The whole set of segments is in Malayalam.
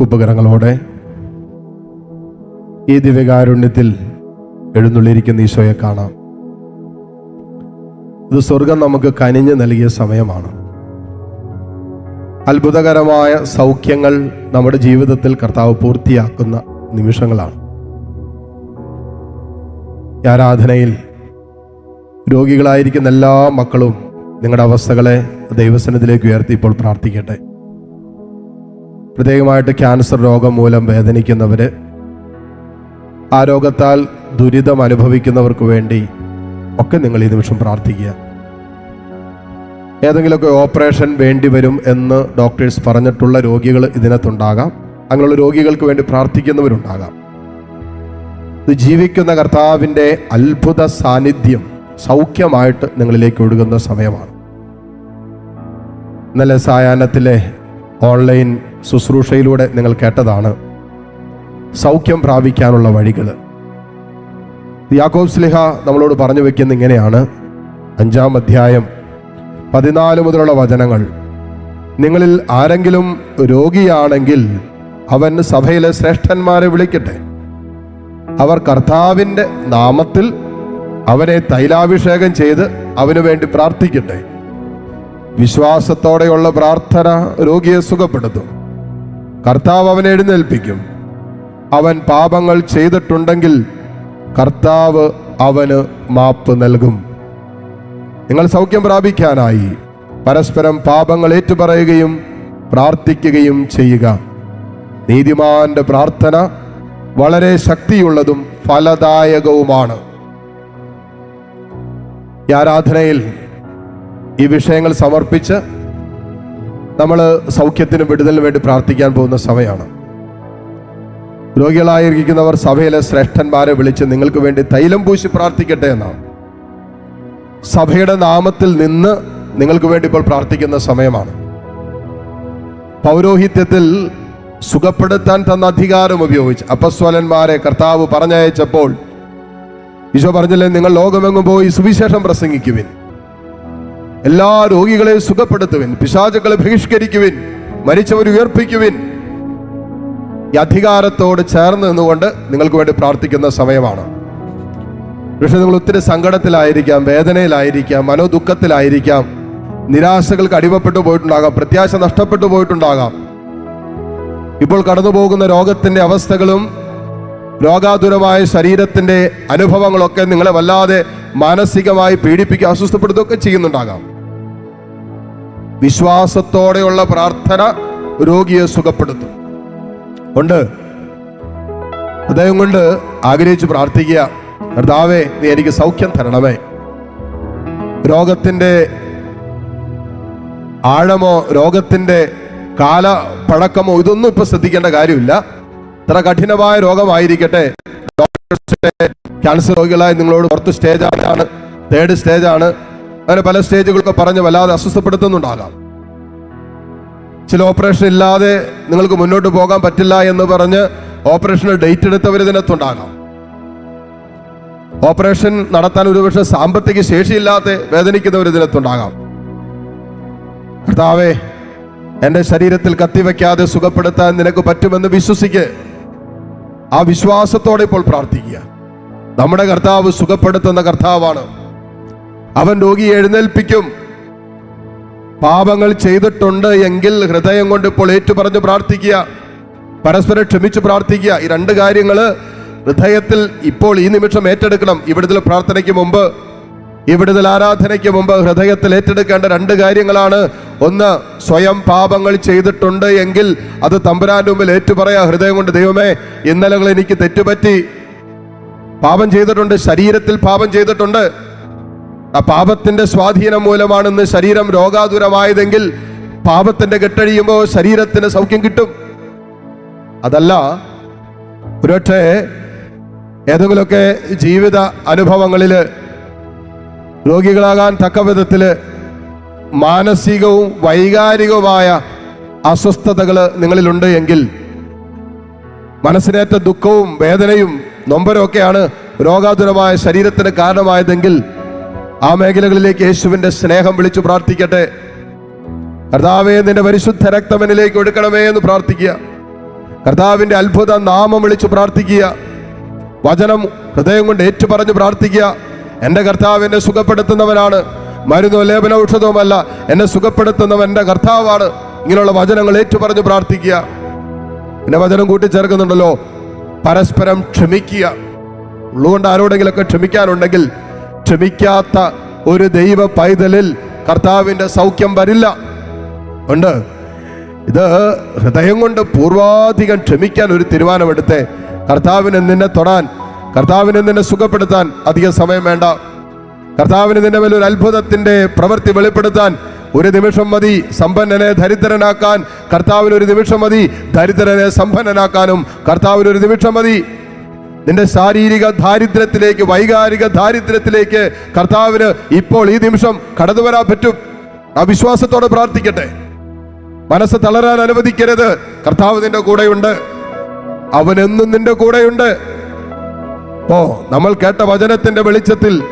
കുപ്പകരങ്ങളോടെ ഈ ദിവ്യകാരുണ്യത്തിൽ എഴുന്നള്ളിയിരിക്കുന്ന ഈശോയെ കാണാം. ഇത് സ്വർഗം നമുക്ക് കനിഞ്ഞു നൽകിയ സമയമാണ്. അത്ഭുതകരമായ സൗഖ്യങ്ങൾ നമ്മുടെ ജീവിതത്തിൽ കർത്താവ് പൂർത്തിയാക്കുന്ന നിമിഷങ്ങളാണ്. ആരാധനയിൽ രോഗികളായിരിക്കുന്ന എല്ലാ മക്കളും നിങ്ങളുടെ അവസ്ഥകളെ ദൈവസനത്തിലേക്ക് ഉയർത്തി ഇപ്പോൾ പ്രാർത്ഥിക്കട്ടെ. പ്രത്യേകമായിട്ട് ക്യാൻസർ രോഗം മൂലം വേദനിക്കുന്നവർ ആ രോഗത്താൽ ദുരിതം അനുഭവിക്കുന്നവർക്ക് വേണ്ടി ഒക്കെ നിങ്ങൾ ഈ നിമിഷം പ്രാർത്ഥിക്കുക. ഏതെങ്കിലുമൊക്കെ ഓപ്പറേഷൻ വേണ്ടി വരും എന്ന് ഡോക്ടേഴ്സ് പറഞ്ഞിട്ടുള്ള രോഗികൾ ഇതിനകത്തുണ്ടാകാം. അങ്ങനെയുള്ള രോഗികൾക്ക് വേണ്ടി പ്രാർത്ഥിക്കുന്നവരുണ്ടാകാം. ഇത് ജീവിക്കുന്ന കർത്താവിന്റെ അത്ഭുത സാന്നിധ്യം സൗഖ്യമായിട്ട് നിങ്ങളിലേക്ക് ഒഴുകുന്ന സമയമാണ്. ഇന്നലെ സായാഹ്നത്തിലെ ഓൺലൈൻ ശുശ്രൂഷയിലൂടെ നിങ്ങൾ കേട്ടതാണ് സൗഖ്യം പ്രാപിക്കാനുള്ള വഴികൾ. യാക്കോബ് സ്ലിഹ നമ്മളോട് പറഞ്ഞു വെക്കുന്ന ഇങ്ങനെയാണ്. അഞ്ചാം അധ്യായം പതിനാല് മുതലുള്ള വചനങ്ങൾ. നിങ്ങളിൽ ആരെങ്കിലും രോഗിയാണെങ്കിൽ അവൻ സഭയിലെ ശ്രേഷ്ഠന്മാരെ വിളിക്കട്ടെ. അവർ കർത്താവിന്റെ നാമത്തിൽ അവനെ തൈലാഭിഷേകം ചെയ്ത് അവന് വേണ്ടി പ്രാർത്ഥിക്കട്ടെ. വിശ്വാസത്തോടെയുള്ള പ്രാർത്ഥന രോഗിയെ സുഖപ്പെടുത്തും. കർത്താവ് അവനെ എഴുന്നേൽപ്പിക്കും. അവൻ പാപങ്ങൾ ചെയ്തിട്ടുണ്ടെങ്കിൽ കർത്താവ് അവന് മാപ്പ് നൽകും. നിങ്ങൾ സൗഖ്യം പ്രാപിക്കാനായി പരസ്പരം പാപങ്ങൾ ഏറ്റുപറയുകയും പ്രാർത്ഥിക്കുകയും ചെയ്യുക. നീതിമാന്റെ പ്രാർത്ഥന വളരെ ശക്തിയുള്ളതും ഫലദായകവുമാണ്. ഈ ആരാധനയിൽ ഈ വിഷയങ്ങൾ സമർപ്പിച്ച് നമ്മൾ സൗഖ്യത്തിനും വിടുതലിന് വേണ്ടി പ്രാർത്ഥിക്കാൻ പോകുന്ന സമയമാണ് രോഗികളായിരിക്കുന്നവർ സഭയിലെ ശ്രേഷ്ഠന്മാരെ വിളിച്ച് നിങ്ങൾക്ക് വേണ്ടി തൈലം പൂശി പ്രാർത്ഥിക്കട്ടെ എന്നാണ്. സഭയുടെ നാമത്തിൽ നിന്ന് നിങ്ങൾക്ക് വേണ്ടി ഇപ്പോൾ പ്രാർത്ഥിക്കുന്ന സമയമാണ്. പൗരോഹിത്യത്തിൽ സുഖപ്പെടുത്താൻ തന്ന അധികാരം ഉപയോഗിച്ച് അപ്പസ്വലന്മാരെ കർത്താവ് പറഞ്ഞയച്ചപ്പോൾ ഈശോ പറഞ്ഞില്ലേ നിങ്ങൾ ലോകമെങ്ങും പോയി സുവിശേഷം പ്രസംഗിക്കുവിൻ. എല്ലാ രോഗികളെയും സുഖപ്പെടുത്തുവിൻ പിശാചുക്കളെ ബഹിഷ്കരിക്കുവിൻ മരിച്ചവർ ഉയർപ്പിക്കുവിൻ. ഈ അധികാരത്തോട് ചേർന്ന് നിന്നുകൊണ്ട് നിങ്ങൾക്ക് വേണ്ടി പ്രാർത്ഥിക്കുന്ന സമയമാണ്. പക്ഷെ നിങ്ങൾ ഒത്തിരി സങ്കടത്തിലായിരിക്കാം വേദനയിലായിരിക്കാം മനോദുഃഖത്തിലായിരിക്കാം നിരാശകൾക്ക് അടിമപ്പെട്ടു പോയിട്ടുണ്ടാകാം പ്രത്യാശ നഷ്ടപ്പെട്ടു പോയിട്ടുണ്ടാകാം. ഇപ്പോൾ കടന്നു രോഗത്തിന്റെ അവസ്ഥകളും രോഗാതുരമായ ശരീരത്തിന്റെ അനുഭവങ്ങളൊക്കെ നിങ്ങളെ വല്ലാതെ മാനസികമായി പീഡിപ്പിക്കുക അസ്വസ്ഥപ്പെടുത്തുകയൊക്കെ ചെയ്യുന്നുണ്ടാകാം. വിശ്വാസത്തോടെയുള്ള പ്രാർത്ഥന രോഗിയെ സുഖപ്പെടുത്തും. ഉണ്ട്. ഹൃദയം കൊണ്ട് ആഗ്രഹിച്ച് പ്രാർത്ഥിക്കുക കർത്താവേ നീ എനിക്ക് സൗഖ്യം തരണമേ. രോഗത്തിന്റെ ആഴമോ രോഗത്തിന്റെ കാല പഴക്കമോ ഇതൊന്നും ഇപ്പൊ ശ്രദ്ധിക്കേണ്ട കാര്യമില്ല. ഇത്ര കഠിനമായ രോഗമായിരിക്കട്ടെ. ഡോക്ടേഴ്സിന്റെ ക്യാൻസർ രോഗികളായി നിങ്ങളോട് പുറത്ത് ആണ് തേർഡ് സ്റ്റേജാണ് അങ്ങനെ പല സ്റ്റേജുകളൊക്കെ പറഞ്ഞ് വല്ലാതെ അസ്വസ്ഥപ്പെടുത്തുന്നുണ്ടാകാം. ചില ഓപ്പറേഷൻ ഇല്ലാതെ നിങ്ങൾക്ക് മുന്നോട്ട് പോകാൻ പറ്റില്ല എന്ന് പറഞ്ഞ് ഓപ്പറേഷന് ഡേറ്റ് എടുത്തവർ ഇതിനകത്തുണ്ടാകാം. ഓപ്പറേഷൻ നടത്താൻ ഒരുപക്ഷെ സാമ്പത്തിക ശേഷിയില്ലാത്ത വേദനിക്കുന്നവർ ഇതിനകത്തുണ്ടാകാം. കർത്താവേ എന്റെ ശരീരത്തിൽ കത്തിവെക്കാതെ സുഖപ്പെടുത്താൻ നിനക്ക് പറ്റുമെന്ന് വിശ്വസിക്ക്. ആ വിശ്വാസത്തോടെ ഇപ്പോൾ പ്രാർത്ഥിക്കുക. നമ്മുടെ കർത്താവ് സുഖപ്പെടുത്തുന്ന കർത്താവാണ്. അവൻ രോഗി എഴുന്നേൽപ്പിക്കും. പാപങ്ങൾ ചെയ്തിട്ടുണ്ട് എങ്കിൽ ഹൃദയം കൊണ്ട് ഇപ്പോൾ ഏറ്റുപറഞ്ഞ് പ്രാർത്ഥിക്കുക. പരസ്പരം ക്ഷമിച്ച് പ്രാർത്ഥിക്കുക. ഈ രണ്ട് കാര്യങ്ങൾ ഹൃദയത്തിൽ ഇപ്പോൾ ഈ നിമിഷം ഏറ്റെടുക്കണം. ഇവിടുത്തെ പ്രാർത്ഥനയ്ക്ക് മുമ്പ് ഇവിടുത്തെ ആരാധനയ്ക്ക് മുമ്പ് ഹൃദയത്തിൽ ഏറ്റെടുക്കേണ്ട രണ്ട് കാര്യങ്ങളാണ്. ഒന്ന് സ്വയം പാപങ്ങൾ ചെയ്തിട്ടുണ്ട് എങ്കിൽ അത് തമ്പുരാന്റെ മുമ്പിൽ ഏറ്റുപറയാ ഹൃദയം കൊണ്ട് ദൈവമേ ഇന്നലകൾ എനിക്ക് തെറ്റുപറ്റി. പാപം ചെയ്തിട്ടുണ്ട് ശരീരത്തിൽ പാപം ചെയ്തിട്ടുണ്ട്. ആ പാപത്തിന്റെ സ്വാധീനം മൂലമാണ് ഇന്ന് ശരീരം രോഗാതുരമായതെങ്കിൽ പാപത്തിന്റെ കെട്ടഴിയുമ്പോൾ ശരീരത്തിന് സൗഖ്യം കിട്ടും. അതല്ല ഒരുപക്ഷെ ഏതെങ്കിലുമൊക്കെ ജീവിത അനുഭവങ്ങളിൽ രോഗികളാകാൻ തക്ക വിധത്തിൽ മാനസികവും വൈകാരികവുമായ അസ്വസ്ഥതകൾ നിങ്ങളിലുണ്ട് എങ്കിൽ മനസ്സിനേറ്റ ദുഃഖവും വേദനയും നൊമ്പരമൊക്കെയാണ് രോഗാതുരമായ ശരീരത്തിന് കാരണമായതെങ്കിൽ ആ മേഖലകളിലേക്ക് യേശുവിന്റെ സ്നേഹം വിളിച്ചു പ്രാർത്ഥിക്കട്ടെ. കർത്താവേ നിന്റെ പരിശുദ്ധ രക്തമനിലേക്ക് ഒടുക്കണമേ എന്ന് പ്രാർത്ഥിക്കുക. കർത്താവിന്റെ അത്ഭുത നാമം വിളിച്ചു പ്രാർത്ഥിക്കുക. വചനം ഹൃദയം കൊണ്ട് ഏറ്റുപറഞ്ഞ് പ്രാർത്ഥിക്കുക. എന്റെ കർത്താവ് എന്നെ സുഖപ്പെടുത്തുന്നവനാണ്. മരുന്നോ ലേപന ഔഷധവുമല്ല. എന്നെ സുഖപ്പെടുത്തുന്നവൻ എന്റെ കർത്താവാണ്. ഇങ്ങനെയുള്ള വചനങ്ങൾ ഏറ്റുപറഞ്ഞ് പ്രാർത്ഥിക്കുക. പിന്നെ വചനം കൂട്ടിച്ചേർക്കുന്നുണ്ടല്ലോ. പരസ്പരം ക്ഷമിക്കുക. ഉള്ളുകൊണ്ട് ആരോടെങ്കിലൊക്കെ ക്ഷമിക്കാനുണ്ടെങ്കിൽ ക്ഷമിക്കാത്ത ഒരു ദൈവ പൈതലിൽ കർത്താവിന്റെ സൗഖ്യം വരില്ല. ഉണ്ട്. ഇത് ഹൃദയം കൊണ്ട് പൂർവാധികം ക്ഷമിക്കാൻ ഒരു തീരുമാനമെടുത്തേ. കർത്താവിനെ നിന്നെ തൊടാൻ കർത്താവിനെ നിന്നെ സുഖപ്പെടുത്താൻ അധികം സമയം വേണ്ട. കർത്താവിന് നിന്നെ മേൽ ഒരു അത്ഭുതത്തിന്റെ പ്രവൃത്തി വെളിപ്പെടുത്താൻ ഒരു നിമിഷം മതി. സമ്പന്നനെ ദരിദ്രനാക്കാൻ കർത്താവിന് ഒരു നിമിഷം മതി. ദരിദ്രനെ സമ്പന്നനാക്കാനും കർത്താവിന് ഒരു നിമിഷം മതി. നിന്റെ ശാരീരിക ദാരിദ്ര്യത്തിലേക്ക് വൈകാരിക ദാരിദ്ര്യത്തിലേക്ക് കർത്താവിന് ഇപ്പോൾ ഈ നിമിഷം കടന്നു വരാൻ പറ്റും. ആ വിശ്വാസത്തോടെ പ്രാർത്ഥിക്കട്ടെ. മനസ്സ് തളരാൻ അനുവദിക്കരുത്. കർത്താവ് നിന്റെ കൂടെയുണ്ട്. അവനെന്നും നിന്റെ കൂടെയുണ്ട്. ഓ നമ്മൾ കേട്ട വചനത്തിന്റെ വെളിച്ചത്തിൽ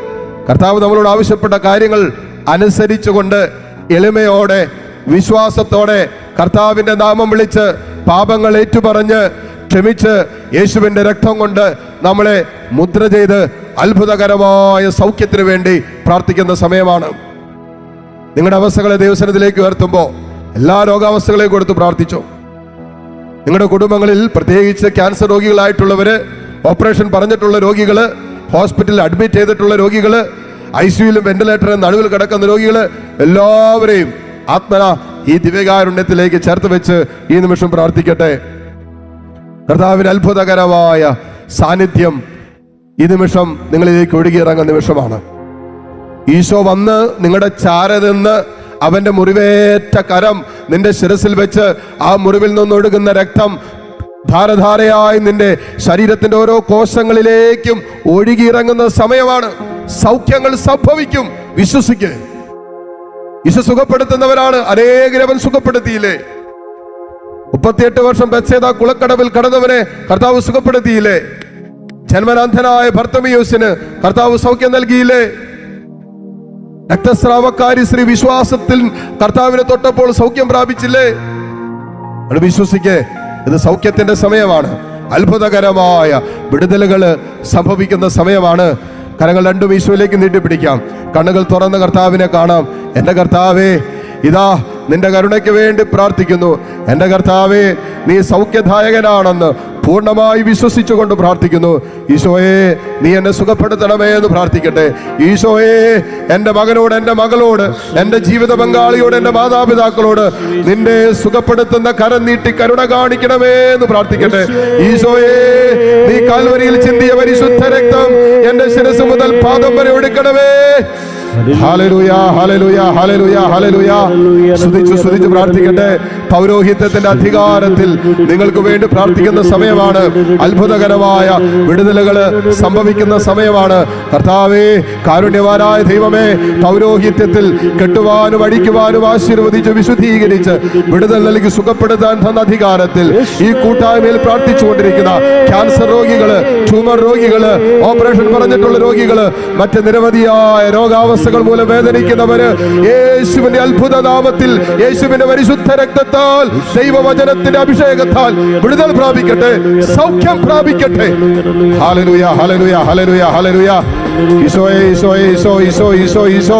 കർത്താവ് നമ്മളോട് ആവശ്യപ്പെട്ട കാര്യങ്ങൾ അനുസരിച്ചുകൊണ്ട് എളിമയോടെ വിശ്വാസത്തോടെ കർത്താവിന്റെ നാമം വിളിച്ച് പാപങ്ങൾ ഏറ്റുപറഞ്ഞ് ക്ഷമിച്ച് യേശുവിന്റെ രക്തം കൊണ്ട് നമ്മളെ മുദ്ര ചെയ്ത് അത്ഭുതകരമായ സൗഖ്യത്തിന് വേണ്ടി പ്രാർത്ഥിക്കുന്ന സമയമാണ്. നിങ്ങളുടെ അവസ്ഥകളെ ദൈവസനത്തിലേക്ക് ഉയർത്തുമ്പോൾ എല്ലാ രോഗാവസ്ഥകളെയും കൊടുത്ത് പ്രാർത്ഥിച്ചു. നിങ്ങളുടെ കുടുംബങ്ങളിൽ പ്രത്യേകിച്ച് ക്യാൻസർ രോഗികളായിട്ടുള്ളവര് ഓപ്പറേഷൻ പറഞ്ഞിട്ടുള്ള രോഗികൾ ഹോസ്പിറ്റലിൽ അഡ്മിറ്റ് ചെയ്തിട്ടുള്ള രോഗികൾ ഐ സിയുലും വെന്റിലേറ്ററിലും നടുവിൽ കിടക്കുന്ന രോഗികൾ എല്ലാവരെയും ആത്മന ഈ ദിവ്യകാരുണ്യത്തിലേക്ക് ചേർത്ത് വെച്ച് ഈ നിമിഷം പ്രാർത്ഥിക്കട്ടെ. കർത്താവിന് അത്ഭുതകരമായ സാന്നിധ്യം ഈ നിമിഷം നിങ്ങളിലേക്ക് ഒഴുകിയിറങ്ങുന്ന നിമിഷമാണ്. ഈശോ വന്ന് നിങ്ങളുടെ ചാര നിന്ന് അവന്റെ മുറിവേറ്റ കരം നിന്റെ ശിരസിൽ വെച്ച് ആ മുറിവിൽ നിന്നൊഴുകുന്ന രക്തം ധാരധാരയായി നിന്റെ ശരീരത്തിന്റെ ഓരോ കോശങ്ങളിലേക്കും ഒഴുകിയിറങ്ങുന്ന സമയമാണ്. സൗഖ്യങ്ങൾ സംഭവിക്കും. വിശ്വസിക്ക്. ഈശോ സുഖപ്പെടുത്തുന്നവരാണ് അനേകരവൻ സുഖപ്പെടുത്തിയില്ലേ? മുപ്പത്തിയെട്ട് വർഷം ബത്സേത കുളക്കടവിൽ കടന്നവനെ കർത്താവ് സുഖപ്പെടുത്തിയില്ലേ? ജന്മനാഥനായ ഭർത്തമിയോസിന് കർത്താവ് സൗഖ്യം നൽകിയില്ലേ? രക്തസ്രാവക്കാരി ശ്രീ വിശ്വാസത്തിൽ കർത്താവിനെ തൊട്ടപ്പോൾ സൗഖ്യം പ്രാപിച്ചില്ലേ? അത് വിശ്വസിക്കേ ഇത് സൗഖ്യത്തിന്റെ സമയമാണ്. അത്ഭുതകരമായ വിടുതലുകൾ സംഭവിക്കുന്ന സമയമാണ്. കരങ്ങൾ രണ്ടും ഈശോയിലേക്ക് നീട്ടിപ്പിടിക്കാം. കണ്ണുകൾ തുറന്ന് കർത്താവിനെ കാണാം. എന്റെ കർത്താവേ ഇതാ നിന്റെ കരുണയ്ക്ക് വേണ്ടി പ്രാർത്ഥിക്കുന്നു. എന്റെ കർത്താവേ നീ സൗഖ്യദായകനാണെന്ന് പൂർണമായി വിശ്വസിച്ചുകൊണ്ട് പ്രാർത്ഥിക്കുന്നു. ഈശോയെ നീ എന്നെ സുഖപ്പെടുത്തണമേ എന്ന് പ്രാർത്ഥിക്കട്ടെ. ഈശോയെ എന്റെ മകനോട് എന്റെ മകളോട് എന്റെ ജീവിത പങ്കാളിയോട് എന്റെ മാതാപിതാക്കളോട് നിന്റെ സുഖപ്പെടുത്തുന്ന കരം നീട്ടി കരുണ കാണിക്കണമേ എന്ന് പ്രാർത്ഥിക്കട്ടെ. ഈശോയെ നീ കാൽവരിയിൽ ചിന്തിയ പരിശുദ്ധ രക്തം എന്റെ ശിരസ് മുതൽ പാദം വരെ എടുക്കണമേ സ്തുതിച്ചു സ്തുതിച്ചു പ്രാർത്ഥിക്കട്ടെ. പൗരോഹിത്യത്തിന്റെ അധികാരത്തിൽ നിങ്ങൾക്ക് വേണ്ടി പ്രാർത്ഥിക്കുന്ന സമയമാണ്. അത്ഭുതകരമായ വിടുതലുകൾ സംഭവിക്കുന്ന സമയമാണ്. കർത്താവേ കാരുണ്യവാനായ ദൈവമേ പൗരോഹിത്യത്തിൽ കെട്ടുവാനും അടിക്കുവാനും ആശീർവദിച്ച് വിശുദ്ധീകരിച്ച് വിടുതൽ നൽകി സുഖപ്പെടുത്താൻ തന്ന അധികാരത്തിൽ ഈ കൂട്ടായ്മയിൽ പ്രാർത്ഥിച്ചുകൊണ്ടിരിക്കുന്ന ക്യാൻസർ രോഗികൾ ട്യൂമർ രോഗികൾ ഓപ്പറേഷൻ പറഞ്ഞിട്ടുള്ള രോഗികൾ മറ്റ് നിരവധിയായ രോഗാവസ്ഥകൾ മൂലം വേദനിക്കുന്നവര്. യേശുവിന്റെ അത്ഭുത നാമത്തിൽ യേശുവിന്റെ പരിശുദ്ധ രക്തത്താൽ ദൈവവചനത്തിന്റെ അഭിഷേകത്താൽ വിടുതൽ പ്രാപിക്കട്ടെ സൗഖ്യം പ്രാപിക്കട്ടെ. ഹലനുയാ ഹലനുയാ ഹലനുയാ ഹലലുയ ഈശോയെ ഈശോയെ ഈശോ ഈശോ ഈശോ ഈശോ.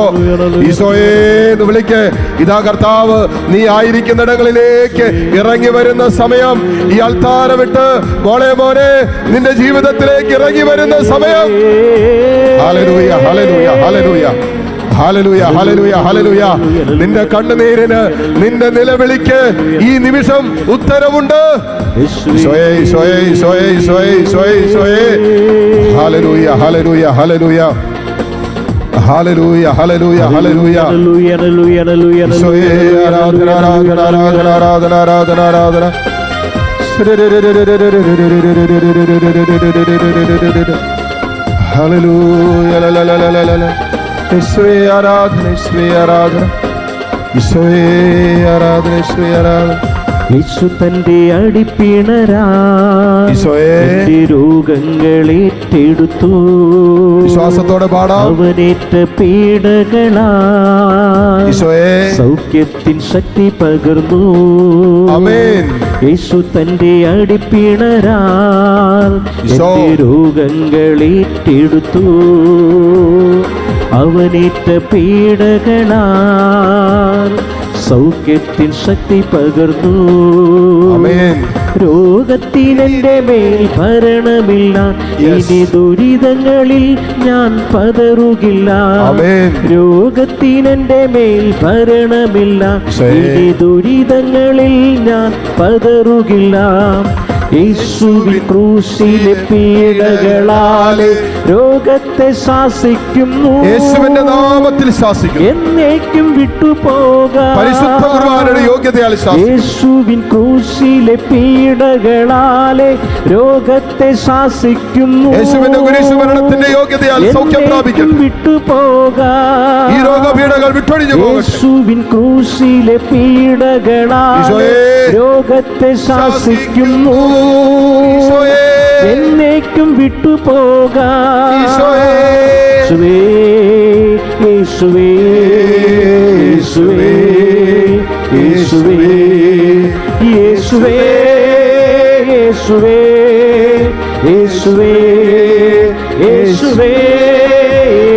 ഈശോയെ എന്ന് വിളിക്ക്. ഇതാ കർത്താവ് നീ ആയിരിക്കുന്നിടങ്ങളിലേക്ക് ഇറങ്ങി വരുന്ന സമയം. ഈ അൽത്താര വിട്ട് മോളെ മോനെ നിന്റെ ജീവിതത്തിലേക്ക് ഇറങ്ങി വരുന്ന സമയം. Hallelujah hallelujah hallelujah. Hallelujah hallelujah hallelujah നിന്റെ കണ്ണുനീരിന് നിന്റെ നിലവിളിക്ക് ഈ നിമിഷം ഉത്തരവുണ്ട്. ഈശോയെ ഈശോയെ. hallelujah, hallelujah, hallelujah. Hallelujah, hallelujah, hallelujah. Hallelujah, hallelujah, hallelujah. So, yeah, Radhana, Radhana, Radhana, Radhana, Radhana, Radhana. Hallelujah, la la la la la la la. ईश्वे आराधना ईश्वे आराधना ईश्वे आराधना ईश्वे आराधना യേശു തന്റെ അടിപ്പിണരാ. ഈശോയെ. എന്റെ രോഗങ്ങളേറ്റെടുത്തു വിശ്വാസത്തോടെ പാടാം. അവനേറ്റ പീഡകളാ. സൗഖ്യത്തിൻ ശക്തി പകർന്നു. യേശു തന്റെ അടിപ്പിണരാൽ. എന്റെ രോഗങ്ങളേറ്റെടുത്തു അവനേറ്റ പീഡകളാൽ സൗഖ്യത്തിൻ ശക്തി പകർന്നു. ആമേൻ. എന്റെ മേൽ ഭരണമില്ല. ഇനി ദുരിതങ്ങളിൽ ഞാൻ പതറുകില്ല. ആമേൻ. എന്റെ മേൽ ഭരണമില്ല. ഇനി ദുരിതങ്ങളിൽ ഞാൻ പതറുകില്ല. യേശുവിൻ ക്രൂശിലെ പീഡകളാലെ രോഗത്തെ ശാസിക്കുന്നു. യേശുവിന്റെ നാമത്തിൽ ശാസിക്കുന്നു. എന്നേക്കും വിട്ടുപോകാൻ പരിശുദ്ധ കുർബാനയുടെ യോഗ്യതയാൽ ശാസിക്കുന്നു. യേശുവിൻ ക്രൂശിലെ പീഡകളാലെ രോഗത്തെ ശാസിക്കുന്നു. യേശുവിന്റെ കുരിശു മരണത്തിന്റെ യോഗ്യതയാൽ സൗഖ്യം പ്രാപിക്കുന്നു. വിട്ടുപോകാം. ഈ രോഗപീഡകൾ വിട്ടൊഴിഞ്ഞു യേശുവിൻ ക്രൂശിലെ പീഡകളാൽ രോഗത്തെ ശാസിക്കുന്നു. ഈശോയേ. എന്നേക്കും വിട്ടുപോകാം ഈശോയേ. യേശുവേ യേശുവേ യേശുവേ യേശുവേ യേശുവേ യേശുവേ യേശുവേ യേശുവേ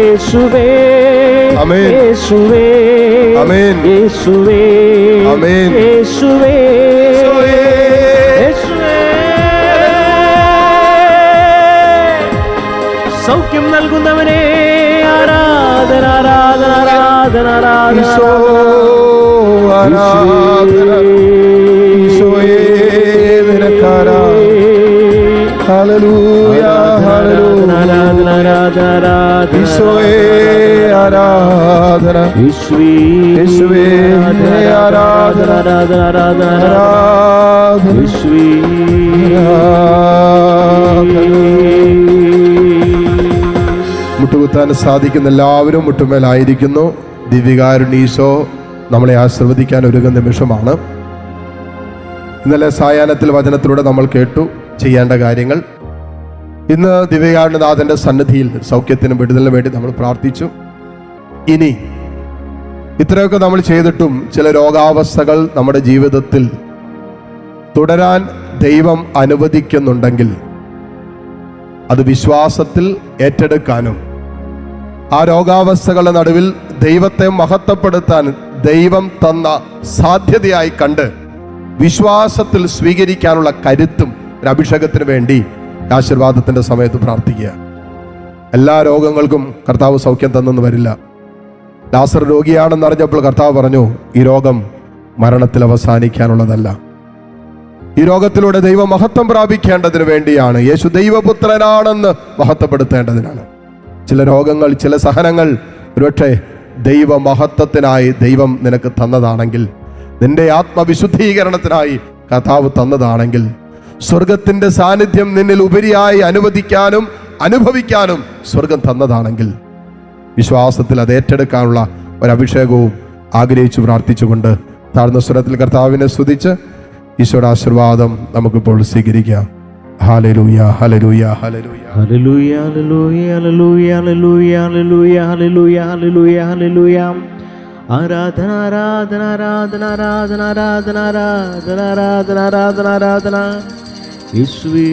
യേശുവേ ആമേൻ. യേശുവേ ആമേൻ. യേശുവേ ആമേൻ. സൗഖ്യം നൽകുന്നവനെ. ആരാധന ആരാധന ആരാധന ആരാധന ഈശോ ആരാധന ഈശോയേ നിനക്കാരാധന ഹല്ലേലൂയ ഹല്ലേലൂയ ആരാധന ആരാധന മുട്ടുകുത്താൻ സാധിക്കുന്ന എല്ലാവരും മുട്ടുമേലായിരിക്കുന്നു. ദിവ്യകാരുണീശോ നമ്മളെ ആശീർവദിക്കാൻ ഒരുങ്ങുന്ന നിമിഷമാണ്. ഇന്നലെ സായാഹ്നത്തിൽ വചനത്തിലൂടെ നമ്മൾ കേട്ടു ചെയ്യേണ്ട കാര്യങ്ങൾ. ഇന്ന് ദിവ്യകാരുണനാഥന്റെ സന്നിധിയിൽ സൗഖ്യത്തിനും വിടുതലിനും വേണ്ടി നമ്മൾ പ്രാർത്ഥിച്ചു. ഇനി ഇത്രയൊക്കെ നമ്മൾ ചെയ്തിട്ടും ചില രോഗാവസ്ഥകൾ നമ്മുടെ ജീവിതത്തിൽ തുടരാൻ ദൈവം അനുവദിക്കുന്നുണ്ടെങ്കിൽ അത് വിശ്വാസത്തിൽ ഏറ്റെടുക്കാനും ആ രോഗാവസ്ഥകളുടെ നടുവിൽ ദൈവത്തെ മഹത്വപ്പെടുത്താൻ ദൈവം തന്ന സാധ്യതയായി കണ്ട് വിശ്വാസത്തിൽ സ്വീകരിക്കാനുള്ള കരുത്തും ഒരു അഭിഷേകത്തിന് വേണ്ടി ആശീർവാദത്തിന്റെ സമയത്ത് പ്രാർത്ഥിക്കുക. എല്ലാ രോഗങ്ങൾക്കും കർത്താവ് സൗഖ്യം തന്നെന്ന് വരില്ല. ലാസർ രോഗിയാണെന്ന് അറിഞ്ഞപ്പോൾ കർത്താവ് പറഞ്ഞു ഈ രോഗം മരണത്തിൽ അവസാനിക്കാനുള്ളതല്ല. ഈ രോഗത്തിലൂടെ ദൈവ മഹത്വം പ്രാപിക്കേണ്ടതിന് വേണ്ടിയാണ്. യേശു ദൈവപുത്രനാണെന്ന് മഹത്വപ്പെടുത്തേണ്ടതിനാണ്. ചില രോഗങ്ങൾ ചില സഹനങ്ങൾ ഒരുപക്ഷെ ദൈവ മഹത്വത്തിനായി ദൈവം നിനക്ക് തന്നതാണെങ്കിൽ നിന്റെ ആത്മവിശുദ്ധീകരണത്തിനായി കഥാവ് തന്നതാണെങ്കിൽ സ്വർഗത്തിന്റെ സാന്നിധ്യം നിന്നിൽ ഉപരിയായി അനുവദിക്കാനും അനുഭവിക്കാനും സ്വർഗം തന്നതാണെങ്കിൽ വിശ്വാസത്തിൽ അത് ഏറ്റെടുക്കാനുള്ള ഒരഭിഷേകവും ആഗ്രഹിച്ചു പ്രാർത്ഥിച്ചുകൊണ്ട് താഴ്ന്ന സ്വരത്തിൽ കർത്താവിനെ സ്തുതിച്ച് ഈശോയുടെ ആശീർവാദം നമുക്കിപ്പോൾ സ്വീകരിക്കാം. Hallelujah hallelujah hallelujah Hallelujah, hallelujah, hallelujah, hallelujah, hallelujah, hallelujah, hallelujah. ആരാധന ആരാധന ആരാധന ആരാധന ആരാധന ആരാധന ആരാധന ആരാധന ആരാധന യേശുവേ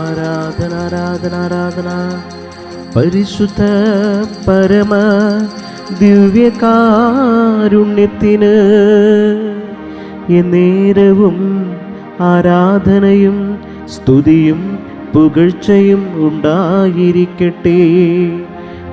ആരാധന ആരാധന ആരാധന പരിശുദ്ധ പരമ ദിവ്യകാരുണ്യത്തിന് എന്നേരവും ആരാധനയും സ്തുതിയും പുകഴ്ചയും ഉണ്ടായിരിക്കട്ടെ.